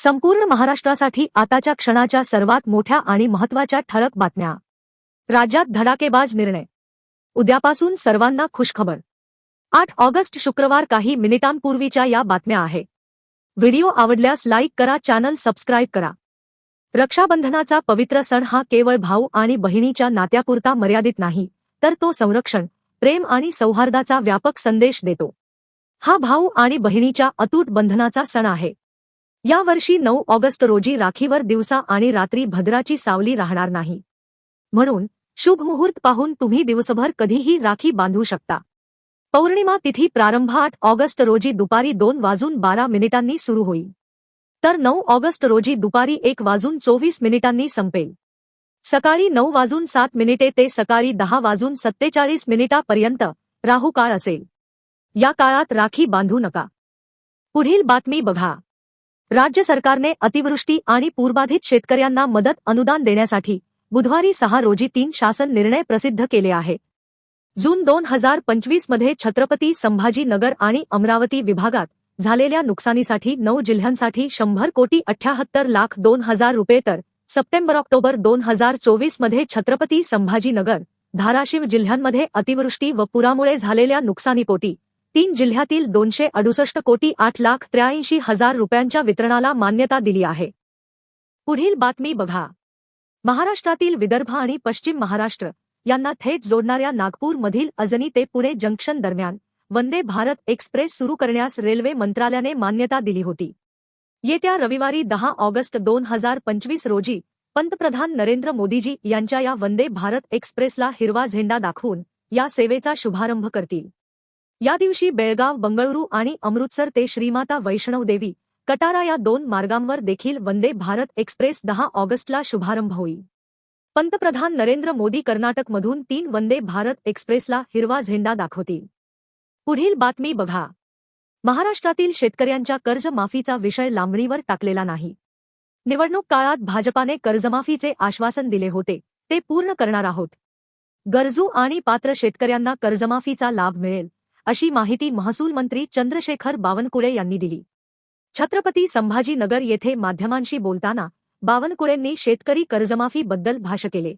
संपूर्ण महाराष्ट्रासाठी आताच्या क्षणाच्या सर्वात मोठ्या आणि महत्त्वाच्या ठळक बातम्या. राज्यात धडाकेबाज निर्णय. उद्यापासून सर्वांना खुशखबर. आठ ऑगस्ट शुक्रवार काही मिनिटांपूर्वीच्या या बातम्या आहे. व्हिडिओ आवडल्यास लाईक करा चॅनल सबस्क्राईब करा. रक्षाबंधनाचा पवित्र सण हा केवळ भाऊ आणि बहिणीच्या नात्यापुरता मर्यादित नाही तर तो संरक्षण प्रेम आणि सौहार्दाचा व्यापक संदेश देतो. हा भाऊ आणि बहिणीच्या अतूट बंधनाचा सण आहे. यावर्षी नऊ ऑगस्ट रोजी राखीवर दिवसा आणि रात्री भद्राची सावली राहणार नाही. म्हणून शुभ मुहूर्त पाहून तुम्ही दिवसभर कधीही राखी बांधू शकता. पौर्णिमा तिथी प्रारंभ आठ ऑगस्ट रोजी दुपारी दोन वाजून बारा मिनिटांनी सुरू होईल. तर नऊ ऑगस्ट रोजी दुपारी एक वाजून चोवीस मिनिटांनी संपेल. सकाळी नऊ वाजून सात मिनिटे ते सकाळी दहा वाजून सत्तेचाळीस मिनिटापर्यंत राहू काळ असेल. या काळात राखी बांधू नका. पुढील बातमी बघा. राज्य सरकारने अतिवृष्टी आणि पूरबाधित शेतकऱ्यांना मदत अनुदान देण्यासाठी बुधवारी सहा रोजी तीन शासन निर्णय प्रसिद्ध केले आहे. जून दोन हजार पंचवीसमध्ये छत्रपती संभाजी नगर आणि अमरावती विभागात झालेल्या नुकसानीसाठी नऊ जिल्ह्यांसाठी शंभर कोटी अठ्याहत्तर लाख दोन हजार रुपये तर सप्टेंबर ऑक्टोबर दोन हजार चोवीसमध्ये छत्रपती संभाजीनगर धाराशिव जिल्ह्यांमध्ये अतिवृष्टी व पुरामुळे झालेल्या नुकसानीपोटी तीन जिल्ह्यातील दोनशे अडुसष्ट कोटी आठ लाख त्र्याऐंशी हजार रुपयांच्या वितरणाला मान्यता दिली आहे. पुढील बातमी बघा. महाराष्ट्रातील विदर्भ आणि पश्चिम महाराष्ट्र यांना थेट जोडणाऱ्या नागपूरमधील अजनी ते पुणे जंक्शन दरम्यान वंदे भारत एक्सप्रेस सुरू करण्यास रेल्वे मंत्रालयाने मान्यता दिली होती. येत्या रविवारी दहा ऑगस्ट दोन हजार पंचवीस रोजी पंतप्रधान नरेंद्र मोदीजी यांच्या या वंदे भारत एक्सप्रेसला हिरवा झेंडा दाखवून या सेवेचा शुभारंभ करतील. या दिवशी बेळगाव बंगळुरू आणि अमृतसर ते श्रीमाता वैष्णवदेवी कटारा या दोन मार्गांवर देखील वंदे भारत एक्सप्रेस दहा ऑगस्टला शुभारंभ होईल. पंतप्रधान नरेंद्र मोदी कर्नाटकमधून तीन वंदे भारत एक्सप्रेसला हिरवा झेंडा दाखवतील. पुढील बातमी बघा. महाराष्ट्रातील शेतकऱ्यांच्या कर्जमाफीचा विषय लांबणीवर टाकलेला नाही. निवडणूक काळात भाजपाने कर्जमाफीचे आश्वासन दिले होते ते पूर्ण करणार आहोत. गरजू आणि पात्र शेतकऱ्यांना कर्जमाफीचा लाभ मिळेल. अशी माहिती महसूल मंत्री चंद्रशेखर बावनकुळे यांनी दिली. छत्रपती संभाजीनगर येथे माध्यमांशी बोलताना बावनकुळेंनी शेतकरी कर्जमाफीबद्दल भाष्य केले.